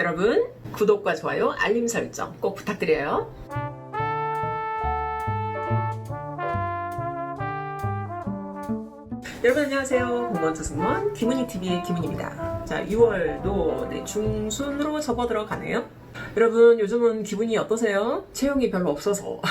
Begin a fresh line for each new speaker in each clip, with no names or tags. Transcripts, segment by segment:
여러분 구독과 좋아요, 알림 설정 꼭 부탁드려요. 여러분 안녕하세요. 공무원 투승무원 김은희 TV의 김은희입니다. 자, 6월도 네, 중순으로 접어들어 가네요. 여러분 요즘은 기분이 어떠세요? 체형이 별로 없어서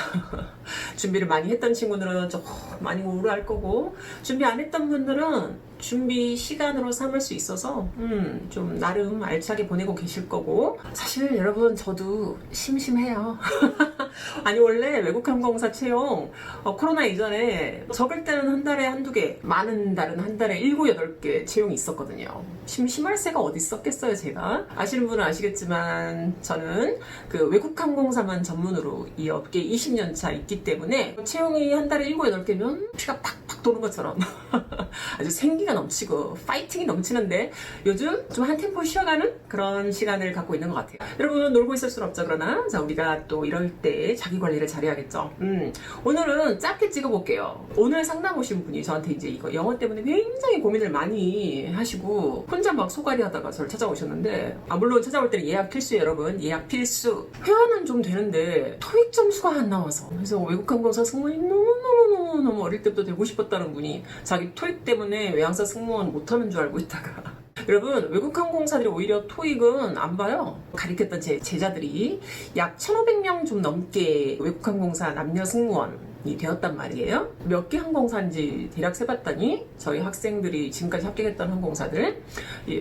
준비를 많이 했던 친구들은 좀 많이 우울할 거고 준비 안 했던 분들은 준비 시간으로 삼을 수 있어서 음, 좀 나름 알차게 보내고 계실 거고 사실 여러분 저도 심심해요. 아니 원래 외국 항공사 채용 어, 코로나 이전에 적을 때는 한 달에 한두 개 많은 달은 한 달에 일곱 여덟 개 채용이 있었거든요. 심심할 새가 어디 있었겠어요 제가 아시는 분은 아시겠지만 저는 그 외국 항공사만 전문으로 이 업계에 20년 차 있기 때문에 채용이 한 달에 일곱 여덟 개면 피가 팍팍 도는 것처럼 아주 생기 가 넘치고 파이팅이 넘치는데 요즘 좀 한 템포 쉬어가는 그런 시간을 갖고 있는 것 같아요. 여러분 놀고 있을 순 없죠 그러나 자 우리가 또 이럴 때 자기 관리를 잘해야겠죠. 음, 오늘은 짧게 찍어볼게요. 오늘 상담 오신 분이 저한테 이제 이거 영어 때문에 굉장히 고민을 많이 하시고 혼자 막 소갈이 하다가 저를 찾아오셨는데 아 물론 찾아올 때는 예약 필수예요 여러분 예약 필수 회화는 좀 되는데 토익 점수가 안 나와서 그래서 외국 항공사 승무원이 너무너무너무 너무 어릴 때부터 되고 싶었다는 분이 자기 토익 때문에 외항 사 승무원 못하는 줄 알고 있다가 여러분 외국 항공사들이 오히려 토익은 안 봐요. 가르쳤던 제 제자들이 약 1,500명 좀 넘게 외국 항공사 남녀 승무원 이 되었단 말이에요. 몇 개 항공사인지 대략 세봤더니 저희 학생들이 지금까지 합격했던 항공사들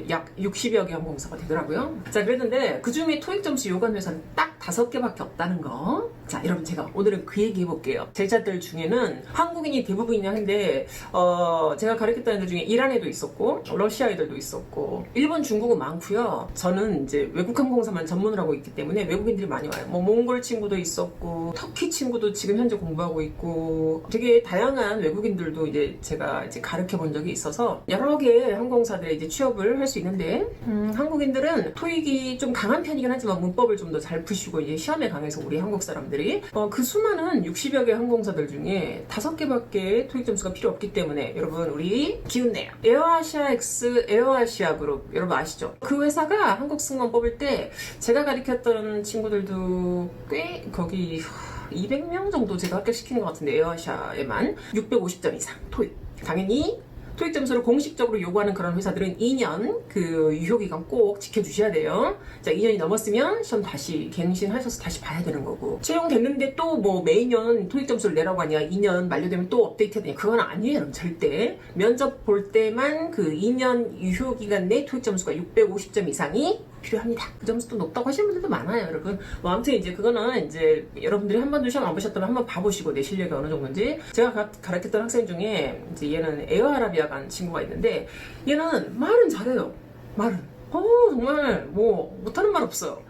약 60여 개 항공사가 되더라고요. 자 그랬는데 그 중에 토익 점수 요관 회사는 딱 다섯 개밖에 없다는 거. 자 여러분 제가 오늘은 그 얘기 해볼게요. 제자들 중에는 한국인이 대부분이긴 한데 어, 제가 가르쳤던 애들 중에 이란 애도 있었고 러시아 애들도 있었고 일본 중국은 많고요. 저는 이제 외국 항공사만 전문을 하고 있기 때문에 외국인들이 많이 와요. 뭐 몽골 친구도 있었고 터키 친구도 지금 현재 공부하고 있고 되게 다양한 외국인들도 이제 제가 이제 가르쳐 본 적이 있어서 여러 개의 항공사들에 이제 취업을 할 수 있는데 음, 한국인들은 토익이 좀 강한 편이긴 하지만 문법을 좀 더 잘 푸시고 이제 시험에 강해서 우리 한국 사람들이 어, 그 수많은 60여 개 항공사들 중에 다섯 개밖에 토익 점수가 필요 없기 때문에 여러분 우리 기운내요. 에어아시아 X 에어아시아 그룹 여러분 아시죠? 그 회사가 한국 승무원 뽑을 때 제가 가르쳤던 친구들도 꽤 거기 200명 정도 제가 합격시키는 것 같은데 에어아시아에만 650점 이상 토익 당연히 토익 점수를 공식적으로 요구하는 그런 회사들은 2년 그 유효기간 꼭 지켜주셔야 돼요. 자, 2년이 넘었으면 시험 다시 갱신하셔서 다시 봐야 되는 거고. 채용됐는데 또 뭐 매년 토익 점수를 내라고 하냐, 2년 만료되면 또 업데이트 해야 되냐. 그건 아니에요. 절대. 면접 볼 때만 그 2년 유효기간 내 토익 점수가 650점 이상이 필요합니다. 그 점수도 높다고 하시는 분들도 많아요, 여러분. 뭐, 아무튼 이제 그거는 이제 여러분들이 한 번도 시험 안 보셨다면 한번 봐보시고 내 실력이 어느 정도인지. 제가 가, 가르쳤던 학생 중에 이제 얘는 에어아라비아 간 친구가 있는데 얘는 말은 잘해요. 말은. 어, 정말 뭐, 못하는 말 없어요.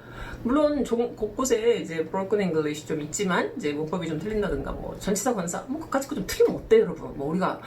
물론 종, 곳곳에 이제 broken English 좀 있지만 이제 문법이 좀 틀린다든가 뭐 전치사 권사 뭐 그까짓 거좀 틀리면 어때요 여러분? 뭐 우리가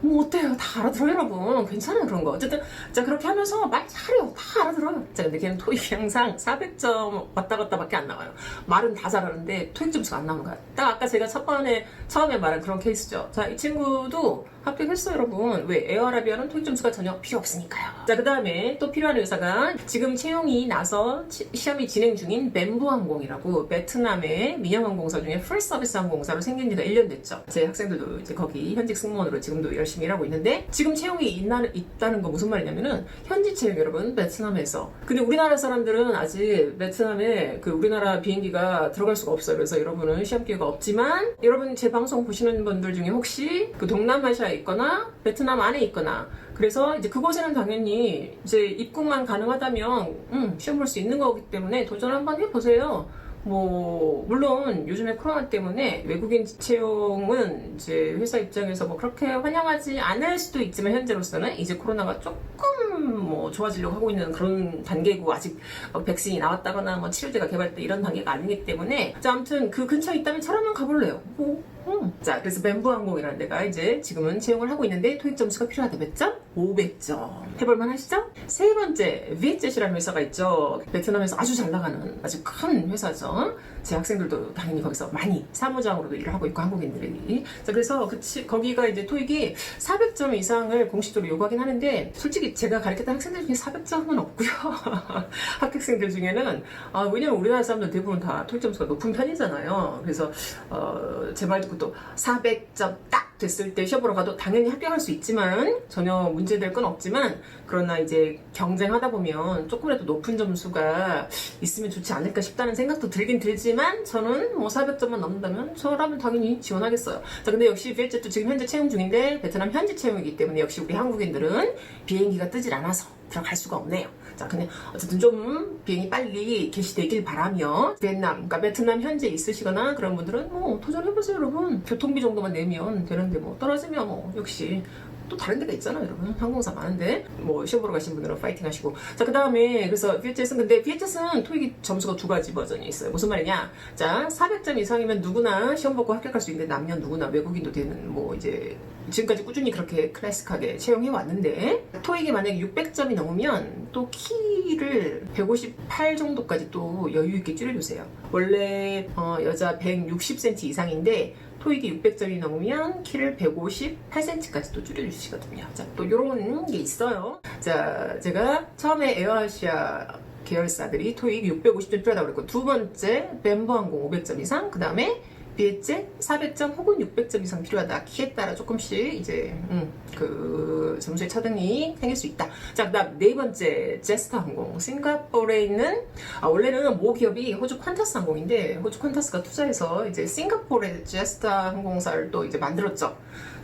뭐 어때요 다 알아들어요 여러분. 괜찮아요 그런 거. 어쨌든 자 그렇게 하면서 말 잘해요. 다 알아들어요. 자 근데 걔는 토익 항상 400점 왔다 갔다 밖에 안 나와요. 말은 다 잘하는데 토익 점수가 안 나오는 거야. 딱 아까 제가 첫 번에 처음에 말한 그런 케이스죠. 자 이 친구도 합격했어요 여러분. 왜 에어아라비아는 토익 점수가 전혀 필요 없으니까요. 자 그 다음에 또 필요한 회사가 지금 채용이 나서 치- 시험이 진행 중인 벤부항공이라고 베트남의 민영항공사 중에 풀서비스 항공사로 생긴 지가 1년 됐죠. 제 학생들도 이제 거기 현직 승무원으로 지금도 열심히 일하고 있는데 지금 채용이 있나, 있다는 거 무슨 말이냐면은 현지 채용 여러분. 베트남에서. 근데 우리나라 사람들은 아직 베트남에 그 우리나라 비행기가 들어갈 수가 없어요. 그래서 여러분은 시험 기회가 없지만 여러분 제 방송 보시는 분들 중에 혹시 그 동남아시아 에 있거나 베트남 안에 있거나 그래서 이제 그곳에는 당연히 이제 입국만 가능하다면 음, 시험 볼 수 있는 거기 때문에 도전 한번 해보세요. 뭐 물론 요즘에 코로나 때문에 외국인 채용은 이제 회사 입장에서 뭐 그렇게 환영하지 않을 수도 있지만 현재로서는 이제 코로나가 조금 뭐 좋아지려고 하고 있는 그런 단계고 아직 뭐 백신이 나왔다거나 뭐 치료제가 개발돼 이런 단계가 아니기 때문에 자 아무튼 그 근처에 있다면 저라면 가볼래요. 뭐 음. 자, 그래서 멤버항공이라는 데가 이제 지금은 채용을 하고 있는데 토익 점수가 필요하다 몇 점? 500점. 해볼만 하시죠? 세 번째, 비엣젯이라는 회사가 있죠. 베트남에서 아주 잘 나가는 아주 큰 회사죠. 제 학생들도 당연히 거기서 많이 사무장으로도 일을 하고 있고 한국인들이. 자, 그래서 그 치- 거기가 이제 토익이 400점 이상을 공식적으로 요구하긴 하는데 솔직히 제가 가르쳤던 학생들 중에 400점은 없고요. 합격생들 중에는 아, 왜냐면 우리나라 사람들 대부분 다 토익 점수가 높은 편이잖아요. 그래서 어, 제 말 듣고 또 400점 딱 됐을 때 시험 보러 가도 당연히 합격할 수 있지만 전혀 문제될 건 없지만 그러나 이제 경쟁하다 보면 조금이라도 높은 점수가 있으면 좋지 않을까 싶다는 생각도 들긴 들지만 저는 뭐 400점만 넘는다면 저라면 당연히 지원하겠어요. 자 근데 역시 비엣젯도 지금 현재 채용 중인데 베트남 현지 채용이기 때문에 역시 우리 한국인들은 비행기가 뜨질 않아서 들어갈 수가 없네요. 자, 근데 어쨌든 좀 비행이 빨리 개시되길 바라며 베트남, 그러니까 베트남 현재 있으시거나 그런 분들은 뭐 도전해보세요, 여러분. 교통비 정도만 내면 되는데 뭐 떨어지면 뭐 역시 또 다른 데가 있잖아요, 여러분. 항공사 많은데 뭐 시험 보러 가신 분들은 파이팅 하시고. 자, 그 다음에 그래서 VHS는 근데 VHS는 토익이 점수가 두 가지 버전이 있어요. 무슨 말이냐? 자, 400점 이상이면 누구나 시험 보고 합격할 수 있는데 남녀 누구나 외국인도 되는 뭐 이제 지금까지 꾸준히 그렇게 클래식하게 채용해 왔는데 토익이 만약에 600점이 넘으면 또 키를 158 정도까지 또 여유 있게 줄여주세요. 원래 어, 여자 160cm 이상인데 토익이 600점이 넘으면 키를 158cm까지 또 줄여주시거든요. 자, 또 이런 게 있어요. 자, 제가 처음에 에어아시아 계열사들이 토익 650점 필요하다고 그랬고 두 번째 멤버 항공 500점 이상 그 다음에 비엣젯 400점 혹은 600점 이상 필요하다. 키에 따라 조금씩 이제 음, 그 점수의 차등이 생길 수 있다. 자, 그다음 네 번째 제스타 항공. 싱가포르에 있는 아, 원래는 모 기업이 호주 퀀타스 항공인데 호주 퀀타스가 투자해서 이제 싱가포르의 제스타 항공사를 또 이제 만들었죠.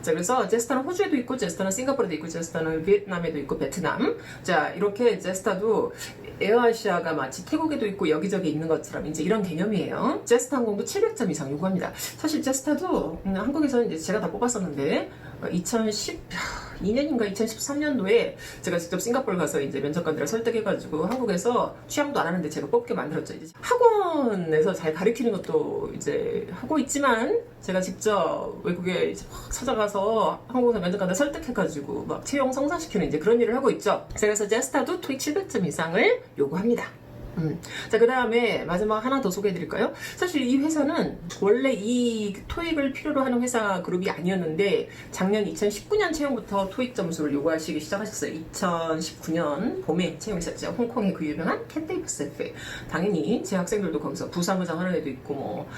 자, 그래서 제스타는 호주에도 있고, 제스타는 싱가포르에도 있고, 제스타는 비엔남에도 있고, 베트남. 자, 이렇게 제스타도 에어아시아가 마치 태국에도 있고 여기저기 있는 것처럼 이제 이런 개념이에요. 제스타 항공도 700점 이상 요구합니다. 사실 제스타도 음, 한국에서는 이제 제가 다 뽑았었는데 2012년인가 2013년도에 제가 직접 싱가포르 가서 이제 면접관들을 설득해가지고 한국에서 취향도 안 하는데 제가 뽑게 만들었죠. 이제 학원에서 잘 가르치는 것도 이제 하고 있지만 제가 직접 외국에 막 찾아가서 한국에서 면접관들 설득해가지고 막 채용 성사시키는 이제 그런 일을 하고 있죠. 자, 그래서 제스타도 토익 700점 이상을 요구합니다. 음. 자, 그 다음에 마지막 하나 더 소개해 드릴까요? 사실 이 회사는 원래 이 토익을 필요로 하는 회사 그룹이 아니었는데 작년 2019년 채용부터 토익 점수를 요구하시기 시작하셨어요. 2019년 봄에 채용했었죠. 홍콩의 그 유명한 캔데이퍼스F. 당연히 제 학생들도 거기서 부사무장 하는 애도 있고 뭐,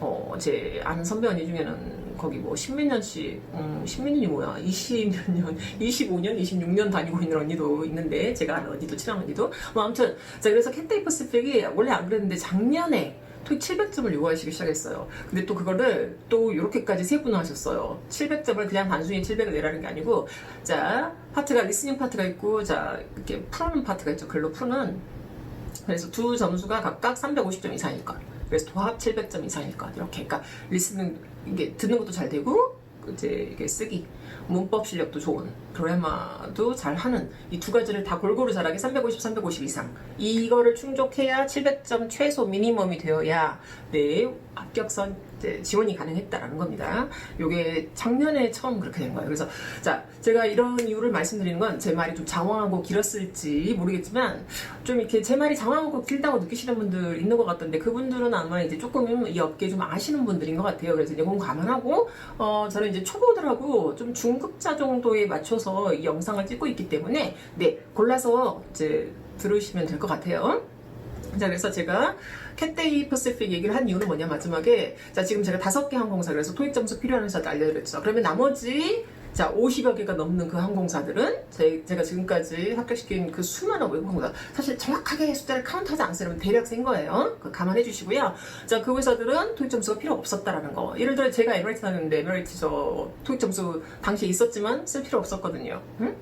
어, 제 아는 선배 언니 중에는 거기 뭐 십몇 년씩, 음, 십몇 년이 뭐야, 20몇 년, 25년, 26년 다니고 있는 언니도 있는데, 제가 아는 언니도, 친한 언니도. 뭐, 아무튼, 자, 그래서 캔테이 퍼 스펙이 원래 안 그랬는데 작년에 토익 700점을 요구하시기 시작했어요. 근데 또 그거를 또 이렇게까지 세분화하셨어요. 700점을 그냥 단순히 700을 내라는 게 아니고, 자, 파트가 리스닝 파트가 있고, 자, 이렇게 푸는 파트가 있죠. 글로 푸는. 그래서 두 점수가 각각 350점 이상일 것. 그래서 도합 700점 이상일 것. 이렇게. 그러니까 리스닝 이게 듣는 것도 잘 되고 이제 이게 쓰기 문법 실력도 좋은 그래마도 잘 하는 이 두 가지를 다 골고루 잘하게 350, 350 이상. 이거를 충족해야 700점 최소 미니멈이 되어야 내 합격선 이제 지원이 가능했다라는 겁니다. 요게 작년에 처음 그렇게 된 거예요. 그래서 자 제가 이런 이유를 말씀드리는 건 제 말이 좀 장황하고 길었을지 모르겠지만 좀 이렇게 제 말이 장황하고 길다고 느끼시는 분들 있는 것 같던데 그분들은 아마 이제 조금 이 업계 좀 아시는 분들인 것 같아요. 그래서 이제 그건 감안하고 어 저는 이제 초보들하고 좀 중급자 정도에 맞춰서 이 영상을 찍고 있기 때문에 네 골라서 이제 들으시면 될 것 같아요. 자, 그래서 제가 캣데이 퍼시픽 얘기를 한 이유는 뭐냐, 마지막에. 자, 지금 제가 다섯 개 항공사, 그래서 토익 점수 필요한 회사들 알려드렸죠. 그러면 나머지, 자, 50여 개가 넘는 그 항공사들은 제, 제가 지금까지 합격시킨 그 수많은 외국 항공사. 사실 정확하게 숫자를 카운트하지. 여러분 대략 센 거예요. 그 감안해 주시고요. 자, 그 회사들은 토익 점수가 필요 없었다라는 거. 예를 들어 제가 에미레이트 다녔는데, 에미레이트 저 토익 점수 당시에 있었지만 쓸 필요 없었거든요. 응?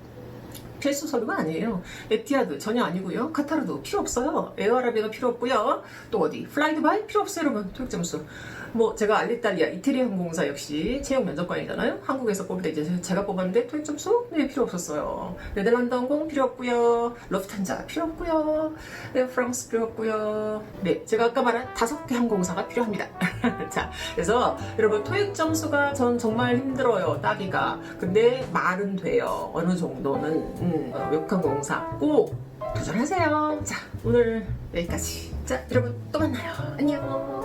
필수 서류가 아니에요. 에티아드 전혀 아니고요. 카타르도 필요 없어요. 에어아라비아가 필요 없고요. 또 어디? 플라이드바이 필요 없어요, 여러분. 토익 점수. 뭐 제가 알리탈리아 이태리 항공사 역시 채용 면접관이잖아요. 한국에서 뽑을 때 이제 제가 뽑았는데 토익 점수 네 필요 없었어요. 네덜란드 항공 필요 없고요. 러프탄자 필요 없고요. 네, 프랑스 필요 없고요. 네, 제가 아까 말한 다섯 개 항공사가 필요합니다. 자, 그래서 여러분 토익 점수가 전 정말 힘들어요 따기가. 근데 말은 돼요. 어느 정도는 음, 어, 외국항공사 꼭 도전하세요. 자, 오늘 여기까지. 자, 여러분 또 만나요. 안녕.